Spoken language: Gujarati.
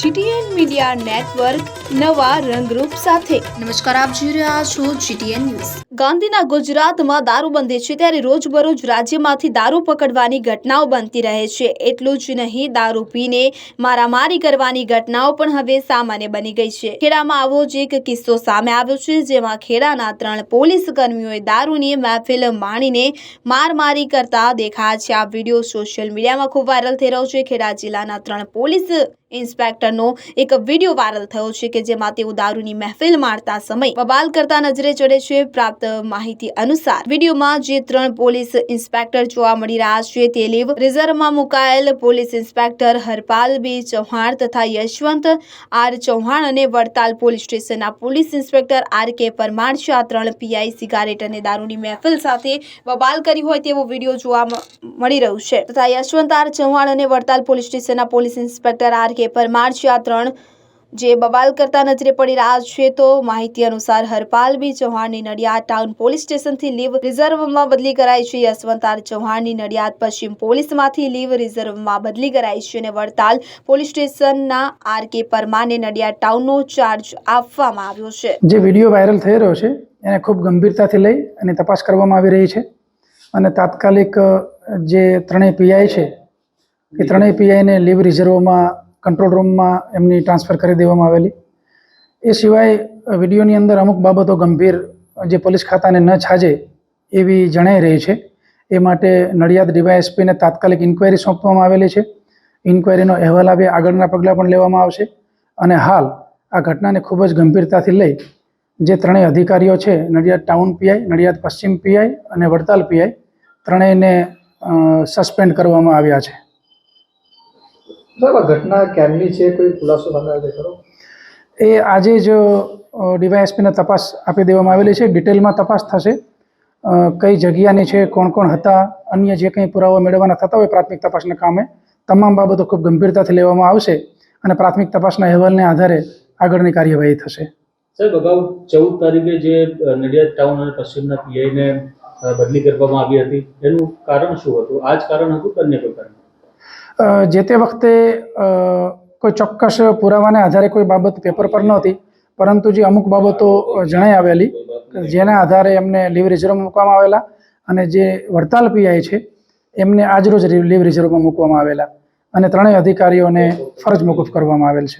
જીટીએન મીડિયા નેટવર્ક નવા રંગરૂપ સાથે. નમસ્કાર આપ જોઈ રહ્યા છો જીટીએન ન્યૂઝ. ગાંધીના ગુજરાતમાં દારૂ બંધી છે ત્યારે રોજબરોજ રાજ્યમાંથી દારૂ પકડવાની ઘટનાઓ બનતી રહે છે. એટલું જ નહીં દારૂ પીને મારામારી કરવાની ઘટનાઓ પણ હવે સામાન્ય બની ગઈ છે. ખેડામાં આવો જ એક કિસ્સો સામે આવ્યો છે જેમાં ખેડાના ત્રણ પોલીસ કર્મીઓએ દારૂની મહેફિલ માણીને મારમારી કરતા દેખાયા છે. આ વીડિયો સોશિયલ મીડિયામાં ખૂબ વાયરલ થઈ રહ્યો છે. ખેડા જિલ્લાના ત્રણ પોલીસ ઇન્સ્પેક્ટરનો એક વીડિયો વાયરલ થયો છે કે જેમાં તેઓ દારૂની મહેફિલ મારતા સમય બબાલ કરતા નજરે ચડે છે. પ્રાપ્ત માહિતી અનુસાર વિડીયોમાં જે ત્રણ પોલીસ ઇન્સ્પેક્ટર જોવા મળી રહ્યા છે તે લીવ રિઝર્વમાં મુકાયેલ police inspector Harpal B Chauhan તથા યશવંત આર ચૌહાણ અને વડતાલ પોલીસ સ્ટેશનના police inspector R K Parmar છે. આ ત્રણ પીઆઈ સિગારેટ અને દારૂની મહેફિલ સાથે બબાલ કરી હોય તેવો વીડિયો જોવા મળી રહ્યું છે. તથા યશવંત આર ચૌહાણ અને વડતાલ પોલીસ સ્ટેશનના police inspector R K Parmar છે આ ત્રણ. જે બબાલ કરતા નજરે પડી રહ્યા છે તો માહિતી અનુસાર હરપાલ બી ચૌહાણની નડિયાદ ટાઉન પોલીસ સ્ટેશનથી લીવ રિઝર્વમાં બદલી કરાઈ છે. યશવંતાર ચૌહાણની નડિયાદ પશ્ચિમ પોલીસમાંથી લીવ રિઝર્વમાં બદલી કરાઈ છે અને વડતાલ પોલીસ સ્ટેશનના આર કે પરમાને નડિયાદ ટાઉનનો ચાર્જ આપવામાં આવ્યો છે. જે વીડિયો વાયરલ થઈ રહ્યો છે, એને ખૂબ ગંભીરતાથી લઈ અને તપાસ કરવામાં આવી રહી છે. અને તાત્કાલિક જે ત્રણેય પીઆઈ છે, એ ત્રણેય પીઆઈને લીવ રિઝર્વમાં કંટ્રોલ રૂમમાં એમની ટ્રાન્સફર કરી દેવામાં આવેલી. એ સિવાય વિડીયોની અંદર અમુક બાબતો ગંભીર, જે પોલીસ ખાતાને ન છાજે એવી જણાઈ રહી છે. એ માટે નડિયાદ ડીવાયએસપીને તાત્કાલિક ઇન્ક્વાયરી સોંપવામાં આવેલી છે. ઇન્ક્વાયરીનો અહેવાલ આવે આગળના પગલાં પણ લેવામાં આવશે. અને હાલ આ ઘટનાને ખૂબ જ ગંભીરતાથી લઈ જે ત્રણેય અધિકારીઓ છે, નડિયાદ ટાઉન પીઆઈ નડિયાદ પશ્ચિમ પીઆઈ અને વડતાલ પીઆઈ ત્રણેયને સસ્પેન્ડ કરવામાં આવ્યા છે. સાહેબ આ ઘટના ક્યારની છે? કોઈ ખુલાસો સામે આવે ખરો? એ આજે જ ડીવાયએસપીને તપાસ આપી દેવામાં આવેલી છે. ડિટેલમાં તપાસ થશે. કઈ જગ્યાની છે કોણ કોણ હતા અન્ય જે કંઈ પુરાવા મેળવવાના થતા હોય પ્રાથમિક તપાસના કામે તમામ બાબતો ખૂબ ગંભીરતાથી લેવામાં આવશે અને પ્રાથમિક તપાસના અહેવાલને આધારે આગળની કાર્યવાહી થશે. સાહેબ અગાઉ ચૌદ તારીખે જે નડિયાદ ટાઉન અને પશ્ચિમના પીઆઈને બદલી કરવામાં આવી હતી. એનું કારણ શું હતું? આ જ કારણ હતું કે અન્ય કોઈ કારણ? જે તે વખતે કોઈ ચોક્કસ પુરાવાને આધારે કોઈ બાબત પેપર પર નહોતી, પરંતુ જે અમુક બાબતો જણાઈ આવેલી, જેના આધારે એમને લીવ રિઝર્વમાં મૂકવામાં આવેલા અને જે વડતાલ પીઆઈ છે, એમને આજરોજ લીવ રિઝર્વમાં મૂકવામાં આવેલા. અને ત્રણેય અધિકારીઓને ફરજ મોકૂફ કરવામાં આવેલ છે.